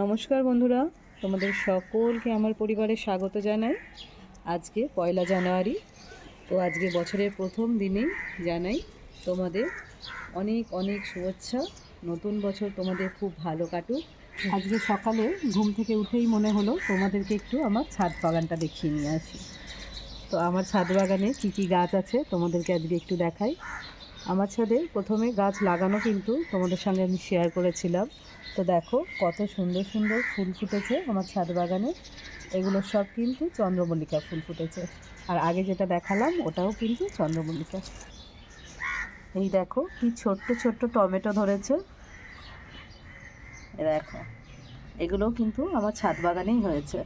নমস্কার বন্ধুরা, তোমাদের সকলকে আমার পরিবারে স্বাগত জানাই। আজকে পয়লা জানুয়ারি, তো আজকে বছরের প্রথম দিনেই জানাই তোমাদের অনেক অনেক শুভেচ্ছা। নতুন বছর তোমাদের খুব ভালো কাটুক। আজকে সকালে ঘুম থেকে উঠেই মনে হলো তোমাদেরকে একটু আমার ছাদ বাগানটা দেখিয়ে নিয়ে আসি। তো আমার ছাদ বাগানে কী কী গাছ আছে তোমাদেরকে আজকে একটু দেখাই। আমার ছাদে প্রথমে গাছ লাগানো কিন্তু তোমাদের সঙ্গে আমি শেয়ার করেছিলাম। তো দেখো, কত সুন্দর সুন্দর ফুল ফুটেছে আমার ছাদ বাগানে। এগুলো সব কিন্তু চন্দ্রমল্লিকা ফুল ফুটেছে। আর আগে যেটা দেখালাম, ওটাও কিন্তু চন্দ্রমল্লিকা। এই দেখো, কি ছোট্ট ছোট্ট টমেটো ধরেছে। দেখো এগুলো কিন্তু আমার ছাদ বাগানেই হয়েছে।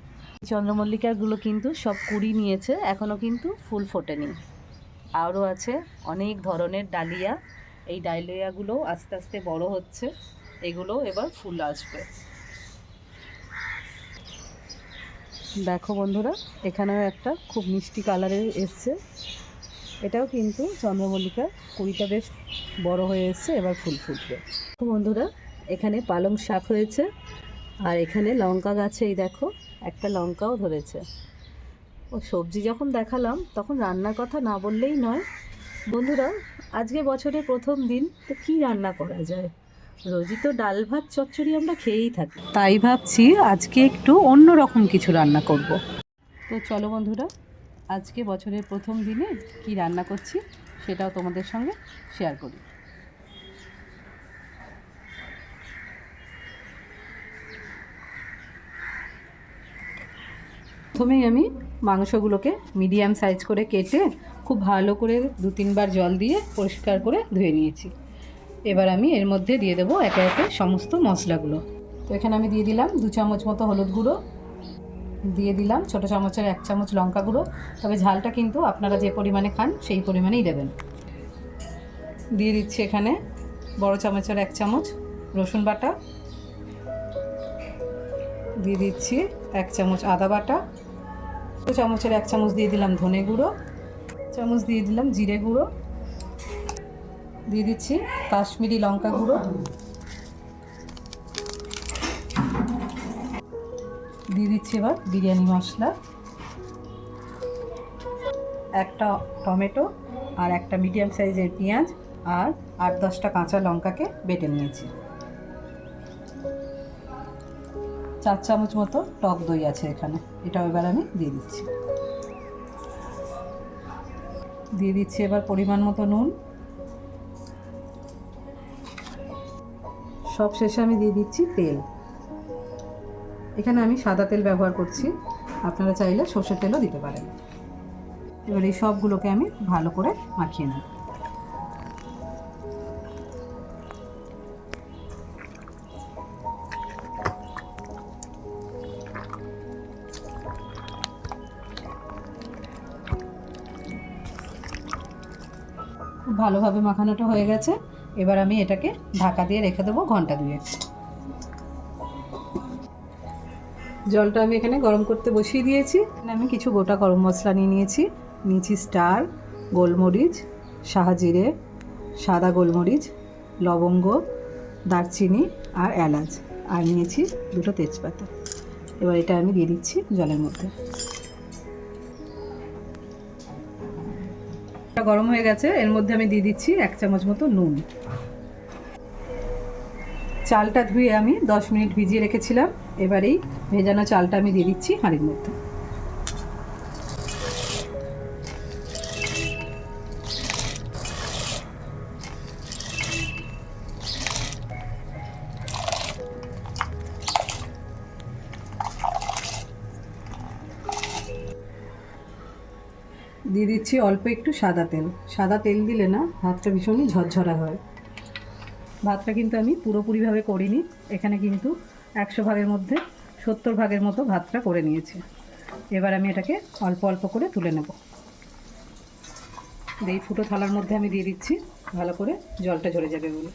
চন্দ্রমল্লিকাগুলো কিন্তু সব কুড়ি নিয়েছে এখনও কিন্তু ফুল ফোটেনি। আরও আছে অনেক ধরনের ডালিয়া। এই ডালিয়াগুলো আস্তে আস্তে বড় হচ্ছে। এগুলো এবার ফুল আসবে। দেখো বন্ধুরা, এখানেও একটা খুব মিষ্টি কালারের এসছে। এটাও কিন্তু চন্দ্রমল্লিকা কুড়িটা বেশ বড় হয়ে এসছে, এবার ফুল ফুটবে। বন্ধুরা, এখানে পালং শাক হয়েছে। আর এখানে লঙ্কা গাছে, এই দেখো, একটা লঙ্কাও ধরেছে। ও সবজি যখন দেখালাম, তখন রান্নার কথা না বললেই নয়। বন্ধুরা, আজকে বছরের প্রথম দিন, তো কী রান্না করা যায়? রোজই তো ডাল ভাত, চচ্চড়ি আমরা খেয়েই থাকি। তাই ভাবছি আজকে একটু অন্য রকম কিছু রান্না করব। তো চলো বন্ধুরা, আজকে বছরের প্রথম দিনে কি রান্না করছি, সেটাও তোমাদের সঙ্গে শেয়ার করি। প্রথমেই আমি মাংসগুলোকে মিডিয়াম সাইজ করে কেটে খুব ভালো করে দু তিনবার জল দিয়ে পরিষ্কার করে ধুয়ে নিয়েছি। এবার আমি এর মধ্যে দিয়ে দেবো একে একে সমস্ত মশলাগুলো। তো এখানে আমি দিয়ে দিলাম দু চামচ মতো হলুদ গুঁড়ো, দিয়ে দিলাম ছোটো চামচের এক চামচ লঙ্কা গুঁড়ো। তবে ঝালটা কিন্তু আপনারা যে পরিমাণে খান সেই পরিমাণেই দেবেন। দিয়ে দিচ্ছি এখানে বড় চামচের এক চামচ রসুন বাটা। দিয়ে দিচ্ছি এক চামচ আদা বাটা। দু চামচের এক চামচ দিয়ে দিলাম ধনে গুঁড়ো, চামচ দিয়ে দিলাম জিরে গুঁড়ো, দিয়ে দিচ্ছি কাশ্মীরি লঙ্কা গুঁড়ো। দিয়ে দিচ্ছি এবার বিরিয়ানি মশলা, একটা টমেটো আর একটা মিডিয়াম সাইজের পেঁয়াজ আর আট দশটা কাঁচা লঙ্কাকে বেটে নিয়েছি। চার চামচ মতো টক দই আছে এখানে। এটাও এবার আমি দিয়ে দিচ্ছি। দিয়ে দিচ্ছি এবার পরিমাণ মতো নুন। সব শেষে আমি দিয়ে দিচ্ছি তেল। এখানে আমি সাদা তেল ব্যবহার করছি। আপনারা চাইলে সর্ষের তেলও দিতে পারেন। এবার এই সবগুলোকে আমি ভালো করে মাখিয়ে নেব। ভালোভাবে মাখানোটা হয়ে গেছে। এবার আমি এটাকে ঢাকা দিয়ে রেখে দেবো ঘণ্টা দুয়েক। জলটা আমি এখানে গরম করতে বসিয়ে দিয়েছি। এখানে আমি কিছু গোটা গরম মশলা নিয়ে নিয়েছি। নিয়েছি স্টার, গোলমরিচ সাহাজিরে সাদা গোলমরিচ, লবঙ্গ, দারচিনি আর এলাচ। আর নিয়েছি দুটো তেজপাতা। এবার এটা আমি দিয়ে দিচ্ছি জলের মধ্যে। গরম হয়ে গেছে, এর মধ্যে আমি দিয়ে দিচ্ছি এক চামচ মতো নুন। চালটা ধুয়ে আমি দশ মিনিট ভিজিয়ে রেখেছিলাম এবারেই ভেজানো চালটা আমি দিয়ে দিচ্ছি হাঁড়ির মধ্যে। দিচ্ছি অল্প একটু সাদা তেল। সাদা তেল দিলে না ভাতটা ভীষণই ঝরঝরা হয়। ভাতটা কিন্তু আমি পুরোপুরিভাবে করিনি। এখানে কিন্তু একশো ভাগের মধ্যে সত্তর ভাগের মতো ভাতটা করে নিয়েছি। এবার আমি এটাকে অল্প অল্প করে তুলে নেব। এই ফুটো থালার মধ্যে আমি দিয়ে দিচ্ছি। ভালো করে জলটা ঝরে যাবে বলে।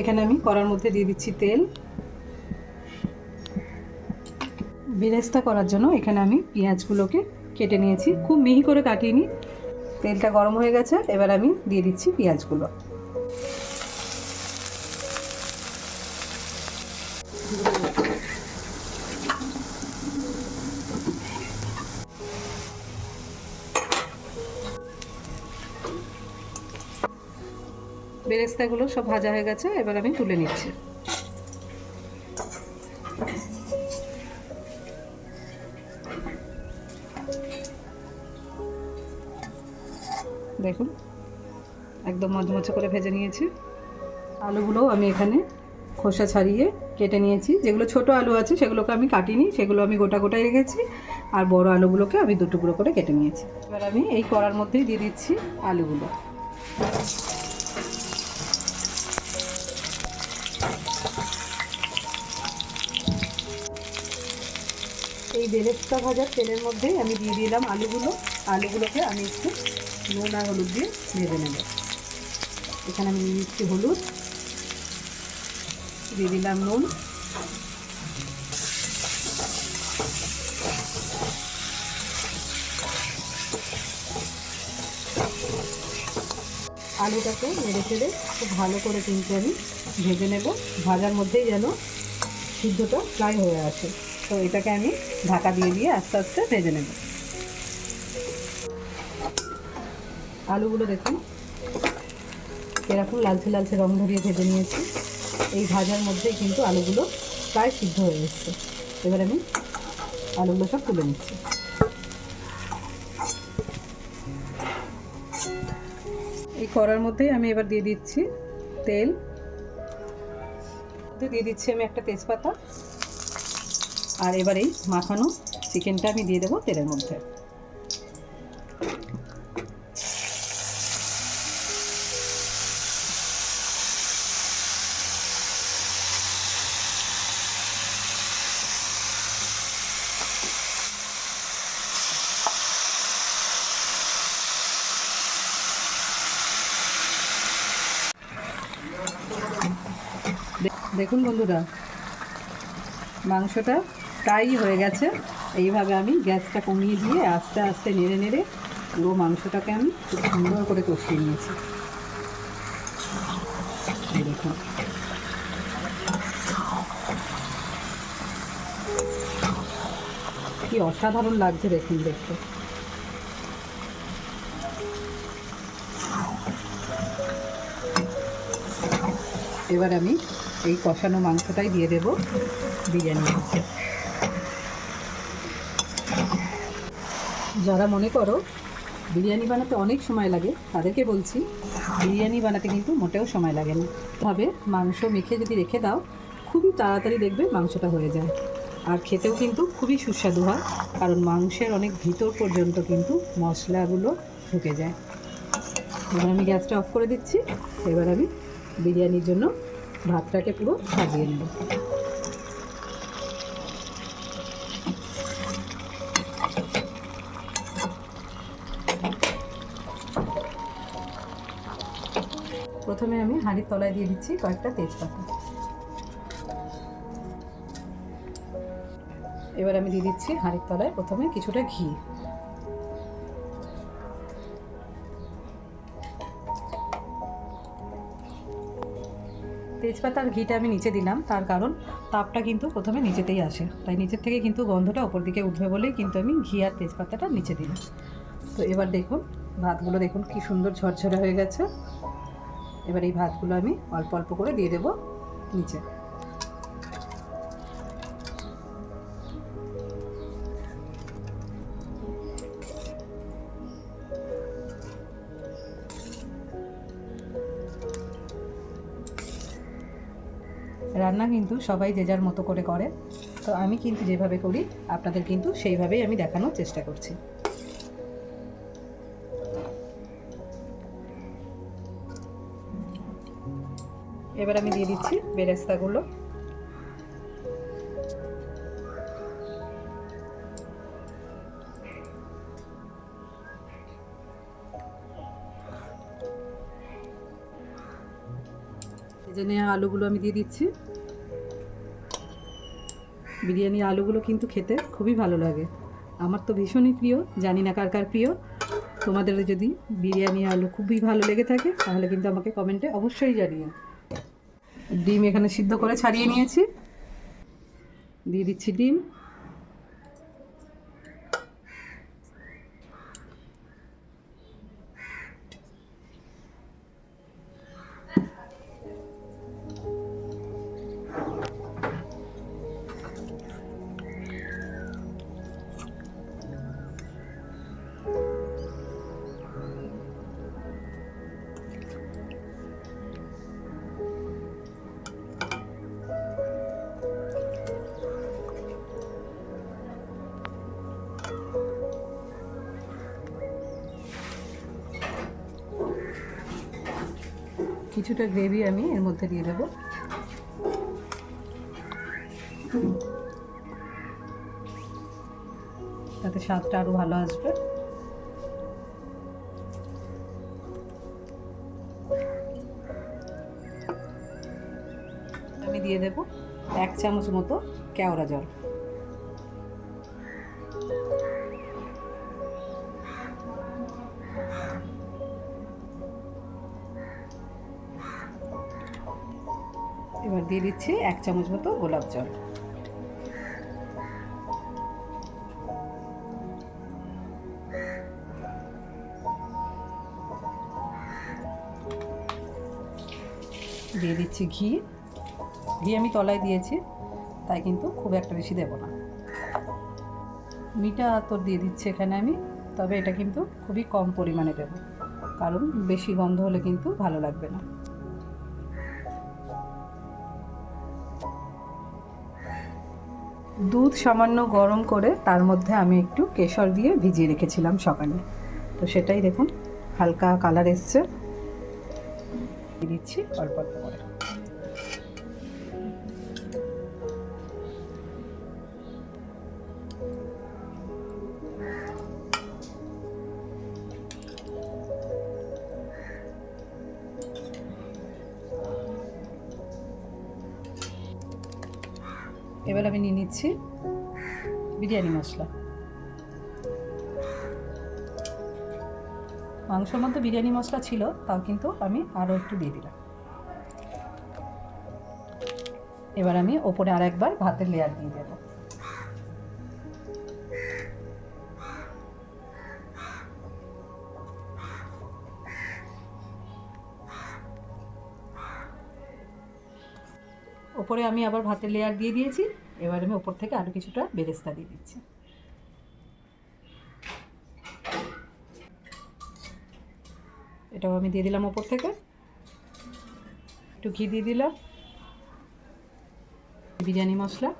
এখানে আমি কড়ার মধ্যে দিয়ে দিচ্ছি তেল। বেরেস্তা করার জন্য এখানে আমি পেঁয়াজগুলোকে কেটে নিয়েছি। খুব মিহি করে কাটিয়ে নিই তেলটা গরম হয়ে গেছে, এবার আমি দিয়ে দিচ্ছি পেঁয়াজগুলো। বেরেস্তাগুলো সব ভাজা হয়ে গেছে, এবার আমি তুলে নিচ্ছি। দেখুন, একদম মচমচে করে ভেজে নিয়েছি। আলুগুলোও আমি এখানে খোসা ছাড়িয়ে কেটে নিয়েছি। যেগুলো ছোট আলু আছে, সেগুলোকে আমি কাটিনি, সেগুলো আমি গোটা গোটাই রেখেছি। আর বড় আলুগুলোকে আমি দু টুকরো করে কেটে নিয়েছি। এবার আমি এই কড়ার মধ্যেই দিয়ে দিচ্ছি আলুগুলো। এই বেরেস্তা ভাজার তেলের মধ্যেই আমি দিয়ে দিলাম আলুগুলো। আলুগুলোকে আমি একটু নুন আর হলুদ দিয়ে ভেজে নেব। এখানে আমি নিয়ে নিচ্ছি হলুদ। দিয়ে দিলাম নুন। আলুটাকে নেড়ে চেড়ে খুব ভালো করে কিন্তু আমি ভেজে নেব। ভাজার মধ্যেই যেন সিদ্ধটা ফ্রাই হয়ে আসে। তো এটাকে আমি ঢাকা দিয়ে দিয়ে আস্তে আস্তে ভেজে নেব। আলুগুলো দেখুন, এরকম লালচে লালচে রং ধরিয়ে ভেজে নিয়েছি। এই ভাজার মধ্যেই কিন্তু আলুগুলো প্রায় সিদ্ধ হয়ে এসছে। এবার আমি আলুগুলো সব তুলে নিচ্ছি। এই কড়ার মধ্যেই আমি এবার দিয়ে দিচ্ছি তেল। দিয়ে দিচ্ছি আমি একটা তেজপাতা। আর এবার এই মাখানো চিকেনটা আমি দিয়ে দেবো তেলের মধ্যে। দেখুন বন্ধুরা মাংসটা প্রায়ই হয়ে গেছে। এইভাবে আমি গ্যাসটা কমিয়ে দিয়ে আস্তে আস্তে নেড়ে নেড়ে পুরো মাংসটাকে আমি খুব সুন্দর করে কষিয়ে নিয়েছি। দেখুন। কি অসাধারণ লাগছে দেখুন, দেখতে। এবার আমি এই কষানো মাংসটাই দিয়ে দেব বিরিয়ানি মধ্যে। যারা মনে করো বিরিয়ানি বানাতে অনেক সময় লাগে, তাদেরকে বলছি, বিরিয়ানি বানাতে কিন্তু মোটেও সময় লাগে না। ভাবে মাংস মেখে যদি রেখে দাও, খুবই তাড়াতাড়ি দেখবে মাংসটা হয়ে যায়। আর খেতেও কিন্তু খুবই সুস্বাদু হয়, কারণ মাংসের অনেক ভিতর পর্যন্ত কিন্তু মশলাগুলো ঢুকে যায়। এবার আমি গ্যাসটা অফ করে দিচ্ছি, এবার আমি বিরিয়ানির জন্য ভাতটাকে পুরো সাজিয়ে নেব। প্রথমে আমি হাঁড়ির তলায় দিয়ে দিচ্ছি কয়েকটা তেজপাতা। এবার আমি দিয়ে দিচ্ছি হাঁড়ির তলায় প্রথমে কিছুটা ঘি। তেজপাতা আর ঘিটা আমি নিচে দিলাম, তার কারণ তাপটা কিন্তু প্রথমে নিচেতেই আসে। তাই নিচের থেকে কিন্তু গন্ধটা ওপর দিকে উঠবে বলেই কিন্তু আমি ঘি আর তেজপাতাটা নিচে দিলাম। তো এবার দেখুন, ভাতগুলো দেখুন কি সুন্দর ঝরঝরে হয়ে গেছে। এবার এই ভাতগুলো আমি অল্প অল্প করে দিয়ে দেবো নিচে। রান্না কিন্তু সবাই যে যার মতো করে করে। তো আমি কিন্তু যেভাবে করি, আপনাদের কিন্তু সেইভাবেই আমি দেখানোর চেষ্টা করছি। এবার আমি দিয়ে দিচ্ছি বেরেস্তাগুলো। ভেজে নেওয়া আলুগুলো আমি দিয়ে দিচ্ছি। বিরিয়ানির আলুগুলো কিন্তু খেতে খুবই ভালো লাগে। আমার তো ভীষণই প্রিয়, জানি না কার কার প্রিয়। তোমাদের যদি বিরিয়ানি আলু খুবই ভালো লেগে থাকে, তাহলে কিন্তু আমাকে কমেন্টে অবশ্যই জানিও। ডিম এখানে সিদ্ধ করে ছাড়িয়ে নিয়েছি। দিয়ে দিচ্ছি ডিম। কিছুটা গ্রেভি আমি এর মধ্যে দিয়ে দেবো। তাতে স্বাদটা আরও ভালো আসবে। আমি দিয়ে দেব এক চামচ মতো কেওড়া জল। এবার দিয়ে দিচ্ছি এক চামচ মতো গোলাপ জল। দিয়ে দিচ্ছি ঘি। ঘি আমি তলায় দিয়েছি, তাই কিন্তু খুব একটা বেশি দেব না। মিঠা আতর দিয়ে দিচ্ছি এখানে আমি, তবে এটা কিন্তু খুবই কম পরিমাণে দেব, কারণ বেশি গন্ধ হলে কিন্তু ভালো লাগবে না। দুধ সামান্য গরম করে তার মধ্যে আমি একটু কেশর দিয়ে ভিজিয়ে রেখেছিলাম সকালে। তো সেটাই দেখুন, হালকা কালার এসছে। দিচ্ছি অল্প অল্প করে। এবার আমি নিয়ে নিচ্ছি বিরিয়ানি মশলা। মাংসর মধ্যে বিরিয়ানি মশলা ছিল, তাও কিন্তু আমি আরও একটু দিয়ে দিলাম। এবার আমি ওপরে আর একবার ভাতের লেয়ার দিয়ে দেবো। ওপরে আমি আবার ভাতের লেয়ার দিয়ে দিয়েছি। এবার আমি ওপর থেকে আরও কিছুটা বেরেস্তা দিয়ে দিচ্ছি। এটাও আমি দিয়ে দিলাম ওপর থেকে। একটু ঘি দিয়ে দিলাম। বিরিয়ানি মশলা।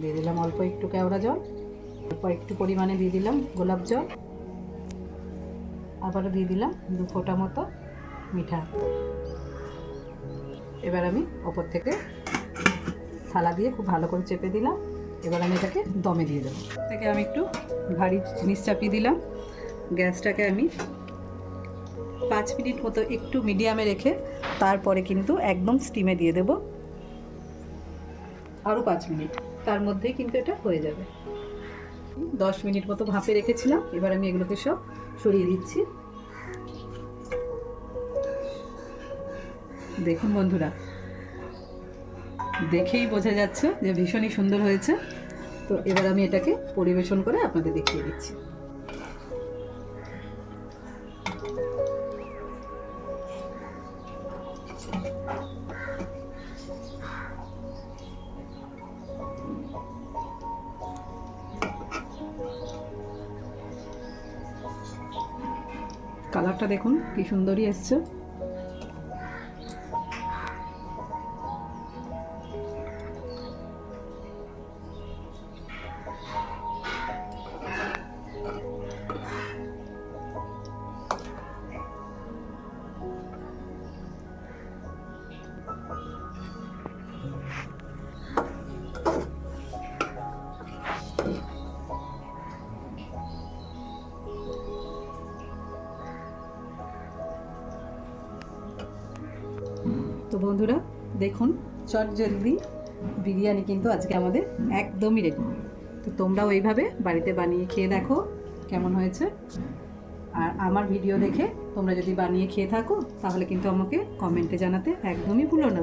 দিয়ে দিলাম অল্প একটু কেওড়া জল। অল্প একটু পরিমাণে দিয়ে দিলাম গোলাপ জল। আবারও দিয়ে দিলাম দু ফোঁটা মতো মিঠা। এবার আমি ওপর থেকে থালা দিয়ে খুব ভালো করে চেপে দিলাম। এবার আমি এটাকে দমে দিয়ে দেবো। থেকে আমি একটু ভারী জিনিস চাপিয়ে দিলাম। গ্যাসটাকে আমি পাঁচ মিনিট মতো একটু মিডিয়ামে রেখে তারপরে কিন্তু একদম স্টিমে দিয়ে দেব। আরও পাঁচ মিনিট। তার মধ্যেই কিন্তু এটা হয়ে যাবে। দশ মিনিট মতো ভাপে রেখেছিলাম। এবার আমি এগুলোকে সব সরিয়ে দিচ্ছি। দেখুন বন্ধুরা দেখেই বোঝা যাচ্ছে যে ভীষণই সুন্দর হয়েছে। তো এবার আমি এটাকে পরিবেশন করে আপনাদের দেখিয়ে দিচ্ছি। কালারটা দেখুন, কি সুন্দরই এসছে। বন্ধুরা, দেখুন, চট জলদি বিরিয়ানি কিন্তু আজকে আমাদের একদমই রেডি তো তোমরাও এইভাবে বাড়িতে বানিয়ে খেয়ে দেখো কেমন হয়েছে। আর আমার ভিডিও দেখে তোমরা যদি বানিয়ে খেয়ে থাকো, তাহলে কিন্তু আমাকে কমেন্টে জানাতে একদমই ভুলো না।